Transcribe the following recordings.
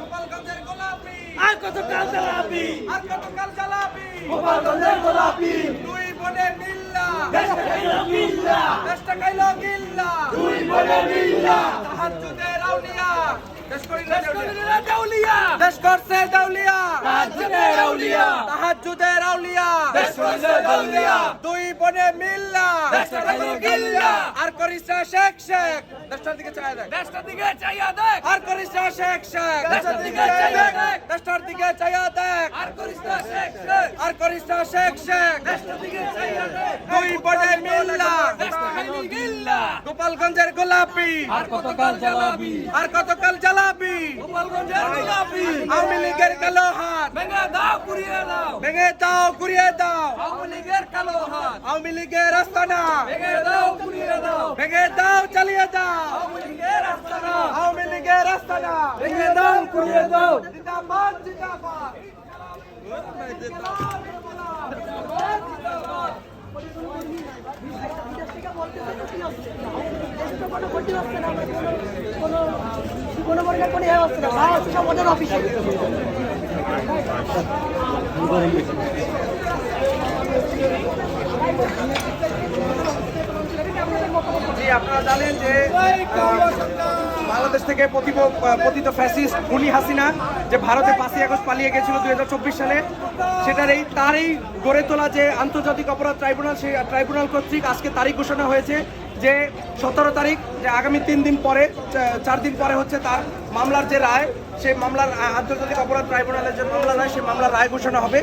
গোপালগঞ্জের গোলাপি আর কতকাল জ্বালাবি? আর কতকাল জ্বালাবি? গোপালগঞ্জের গোলাপি। দুই বনে মিল্লা। দেশটা খাইল মিল্লা দেশটা খাইল গিল্লা। দুই বনে মিল্লা। দেউলিয়া আউলিয়া। করিল দাউলিয়া দুই বনে মিল্লা। আর করিস শেখ শেখ। দেশটার দিকে চাইয়া দেখ। আর করিস শেখ শেখ। দেশটার দিকে চাইয়া দেখ। দেশটার দিকে চাইয়া দেখ। আর করিস না শেখ শেখ। আর করিস না শেখ শেখ। দেশটার দিকে চাইয়া দেখ। দুই বনে মিল্লা। দেশটা খাইল গিল্লা গোপালগঞ্জের গোলাপি। আর কতকাল জ্বালাবি? আর কতকাল জ্বালাবি? গোপালগঞ্জের গোলাপি। আওয়ামী লীগের কালো হাত ভেঙে দাও পুড়িয়ে দাও। ভেঙে দাও ঘুরিয়ে দাও। আওয়ামী লীগের কালো হাত আওয়ামী লীগের আস্তানা ভেঙে দাও পুড়িয়ে দাও। ভেঙে দাও চালিয়ে দাও। আওয়ামী লীগের আস্তানা আওয়ামী ভেঙে দাও পুড়িয়ে দাও। জিন্দাবাদ জিন্দাবাদ। কোনো প্রকার কোনো ইয়ে হচ্ছে না ভাই হচ্ছে সব ওদের অফিসে জি, আপনারা জানেন যে বাংলাদেশ থেকে পতিত ফ্যাসিস্ট খুনি হাসিনা যে ভারতে পাঁচই আগস্ট পালিয়ে গেছিল দুই হাজার চব্বিশ সালে, সেটার এই, তারই গড়ে তোলা যে আন্তর্জাতিক অপরাধ ট্রাইব্যুনাল, সেই ট্রাইব্যুনাল কর্তৃক আজকে তারিখ ঘোষণা হয়েছে যে সতেরো তারিখ, যে আগামী তিন দিন পরে চার দিন পরে হচ্ছে তার মামলার যে রায়, সেই মামলার আন্তর্জাতিক অপরাধ ট্রাইব্যুনালের যে মামলা রায়, সেই মামলার রায় ঘোষণা হবে।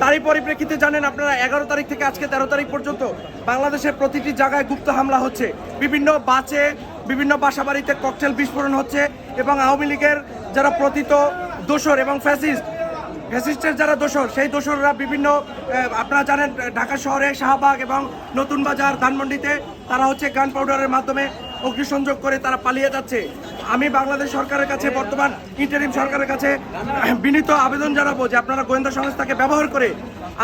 তারই পরিপ্রেক্ষিতে জানেন আপনারা, এগারো তারিখ থেকে আজকে তেরো তারিখ পর্যন্ত বাংলাদেশের প্রতিটি জায়গায় গুপ্ত হামলা হচ্ছে। বিভিন্ন বাসে, বিভিন্ন বাসাবাড়িতে ককটেল বিস্ফোরণ হচ্ছে এবং আওয়ামী লীগের যারা প্রতীত দোসর এবং ফ্যাসিস্ট ফ্যাসিস্টের যারা দোসর সেই দোসররা বিভিন্ন আপনারা জানেন, ঢাকা শহরে শাহবাগ এবং নতুন বাজার ধানমন্ডিতে তারা হচ্ছে গান পাউডারের মাধ্যমে অগ্নিসংযোগ করে তারা পালিয়ে যাচ্ছে। আমি বাংলাদেশ সরকারের কাছে, বর্তমান ইন্টারিম সরকারের কাছে বিনীত আবেদন জানাব যে আপনারা গোয়েন্দা সংস্থাকে ব্যবহার করে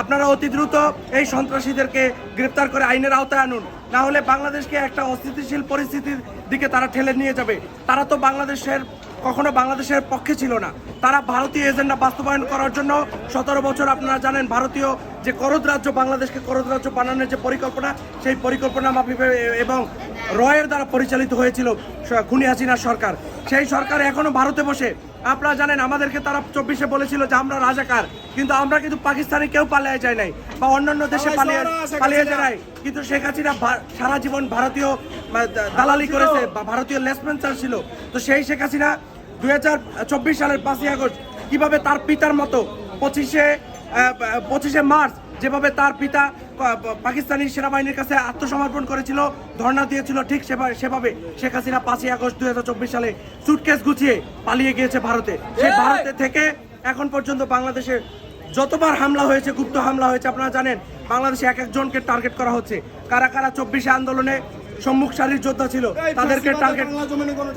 আপনারা অতি দ্রুত এই সন্ত্রাসীদেরকে গ্রেপ্তার করে আইনের আওতায় আনুন। না হলে বাংলাদেশকে একটা অস্থিতিশীল পরিস্থিতির দিকে তারা ঠেলে নিয়ে যাবে। তারা তো বাংলাদেশের, কখনো বাংলাদেশের পক্ষে ছিল না। তারা ভারতীয় এজেন্ডা বাস্তবায়ন করার জন্য সতেরো বছর আপনারা জানেন, ভারতীয় যে করদ রাজ্য, বাংলাদেশকে করদ রাজ্য বানানোর যে পরিকল্পনা, সেই পরিকল্পনা এবং রয়ের দ্বারা পরিচালিত হয়েছিল খুনি হাসিনার সরকার। সেই সরকার এখনও ভারতে বসে। আপনারা জানেন আমাদেরকে তারা চব্বিশে বলেছিল যে আমরা রাজাকার কিন্তু আমরা কিন্তু পাকিস্তানে কেউ পালিয়ে যায় নাই বা অন্যান্য দেশে পালিয়ে পালিয়ে যায় নাই। কিন্তু শেখ হাসিনা সারা জীবন ভারতীয় দালালি করেছে বা ভারতীয় লেসপেন্সার ছিল। তো সেই শেখ হাসিনা দুই হাজার চব্বিশ সালের পাঁচই আগস্ট কীভাবে তার পিতার মতো পঁচিশে পঁচিশে মার্চ যেভাবে তার পিতা পাকিস্তানি সেনাবাহিনীর কাছে আত্মসমর্পণ করেছিল ধর্ণা দিয়েছিল ঠিক সেভাবে সেভাবে শেখ হাসিনা পাঁচই আগস্ট দুই হাজার চব্বিশ সালে সুটকেস গুছিয়ে পালিয়ে গিয়েছে ভারতে। সেই ভারতে থেকে এখন পর্যন্ত বাংলাদেশে যতবার হামলা হয়েছে গুপ্ত হামলা হয়েছে আপনারা জানেন বাংলাদেশে এক একজনকে টার্গেট করা হচ্ছে। কারা কারা চব্বিশে আন্দোলনে সম্মুখ সারির যোদ্ধা ছিল। তাদেরকে টার্গেট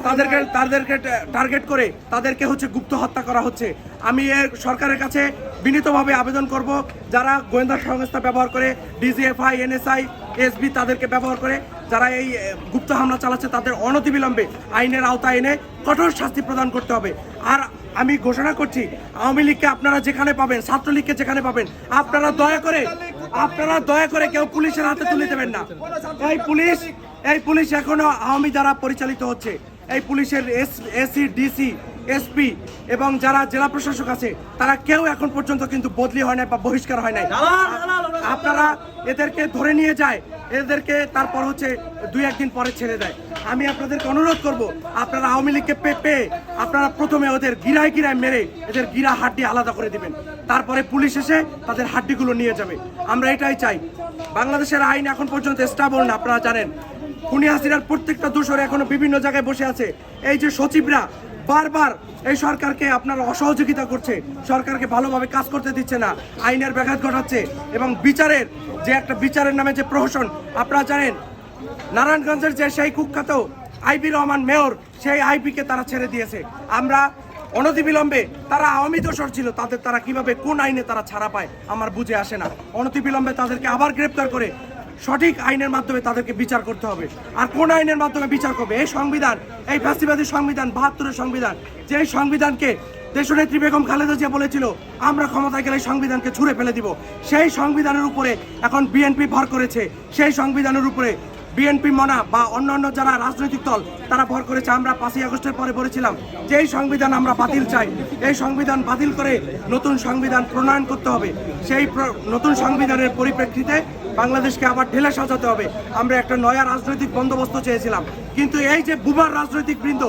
তাদেরকে তাদেরকে টার্গেট করে তাদেরকে হচ্ছে গুপ্ত হত্যা করা হচ্ছে। আমি এর সরকারের কাছে বিনীতভাবে আবেদন করব যারা গোয়েন্দা সংস্থা ব্যবহার করে ডিজিএফআই এনএসআই এসবি তাদেরকে ব্যবহার করে যারা এই গুপ্ত হামলা চালাচ্ছে তাদের অনতিবিলম্বে আইনের আওতায় এনে কঠোর শাস্তি প্রদান করতে হবে। আর আমি ঘোষণা করছি আওয়ামী লীগকে আপনারা যেখানে পাবেন ছাত্রলীগকে যেখানে পাবেন আপনারা দয়া করে আপনারা দয়া করে কেউ পুলিশের হাতে তুলে দেবেন না। এই পুলিশ এই পুলিশ এখনও আওয়ামী দ্বারা পরিচালিত হচ্ছে। এই পুলিশের এস এসি ডিসি এসপি এবং যারা জেলা প্রশাসক আছে তারা কেউ এখন পর্যন্ত কিন্তু বদলি হয় নাই বা বহিষ্কার হয় নাই। আপনারা এদেরকে ধরে নিয়ে যায় এদেরকে তারপর হচ্ছে দুই একদিন পরে ছেড়ে দেয়। আমি আপনাদেরকে অনুরোধ করব আপনারা আওয়ামী লীগকে পে পেয়ে আপনারা প্রথমে ওদের গিরায় গিরায় মেরে এদের গিরা হাড্ডি আলাদা করে দিবেন। তারপরে পুলিশ এসে তাদের হাড্ডিগুলো নিয়ে যাবে। আমরা এটাই চাই। বাংলাদেশের আইন এখন পর্যন্ত স্টাবল না আপনারা জানেন। খুনি হাসিনার প্রত্যেকটা দোষরে এখনও বিভিন্ন জায়গায় বসে আছে। এই যে সচিবরা বারবার এই সরকারকে আপনারা অসহযোগিতা করছে, সরকারকে ভালোভাবে কাজ করতে দিচ্ছে না, আইনের ব্যাঘাত ঘটাচ্ছে এবং বিচারের যে একটা বিচারের নামে যে প্রহসন, আপনারা জানেন, নারায়ণগঞ্জের যে সেই কুখ্যাত আইবি রহমান মেয়র, সেই আইবিকে তারা ছেড়ে দিয়েছে। আমরা অনতিবিলম্বে তারা আওয়ামী দোষর ছিল, তাদের তারা কীভাবে কোন আইনে তারা ছাড়া পায়, আমার বুঝে আসে না। অনতিবিলম্বে তাদেরকে আবার গ্রেপ্তার করে সঠিক আইনের মাধ্যমে তাদেরকে বিচার করতে হবে। আর কোন আইনের মাধ্যমে বিচার করবে? এই সংবিধান, এই ফ্যাসিবাদী সংবিধান, বাহাত্তরের সংবিধান যে সংবিধানকে দেশনেত্রী বেগম খালেদা জিয়া বলেছিল, আমরা ক্ষমতায় গেলে সংবিধানকে ছুঁড়ে ফেলে দিব। সেই সংবিধানের উপরে এখন বিএনপি ভর করেছে। সেই সংবিধানের উপরে বিএনপি মনা বা অন্যান্য যারা রাজনৈতিক দল, তারা ভর করেছে। আমরা পাঁচই আগস্টের পরে বলেছিলাম যে এই সংবিধান আমরা বাতিল চাই, এই সংবিধান বাতিল করে নতুন সংবিধান প্রণয়ন করতে হবে। সেই নতুন সংবিধানের পরিপ্রেক্ষিতে বাংলাদেশকে আবার ঢেলে সাজাতে হবে। আমরা একটা নয়া রাজনৈতিক বন্দোবস্ত চেয়েছিলাম। কিন্তু এই যে বুমার রাজনৈতিক বৃন্দ,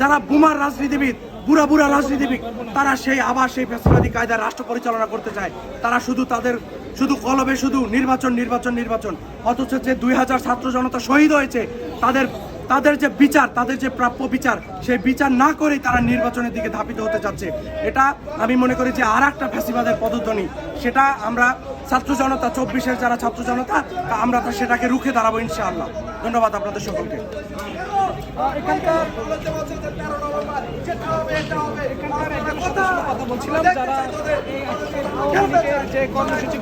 যারা বুমার রাজনীতিবিদ, বুড়া বুড়া রাজনীতিবিদ, তারা সেই আবার সেই ফ্যাসিবাদী কায়দায় রাষ্ট্র পরিচালনা করতে চায়। তারা শুধু তাদের শুধু কলবে শুধু নির্বাচন নির্বাচন নির্বাচন। অথচ যে দুই হাজার ছাত্র জনতা শহীদ হয়েছে তাদের তাদের যে বিচার তাদের যে প্রাপ্য বিচার সেই বিচার না করেই তারা নির্বাচনের দিকে ধাপিত হতে চাচ্ছে এটা আমি মনে করি যে আর একটা ফ্যাসিবাদের পদধ্বনি। সেটা আমরা ছাত্র জনতা চব্বিশের যারা ছাত্র জনতা আমরা তা সেটাকে রুখে দাঁড়াবো ইনশাআল্লাহ। ধন্যবাদ আপনাদের সকলকে। কথা বলছিলাম যারা যে কর্মসূচি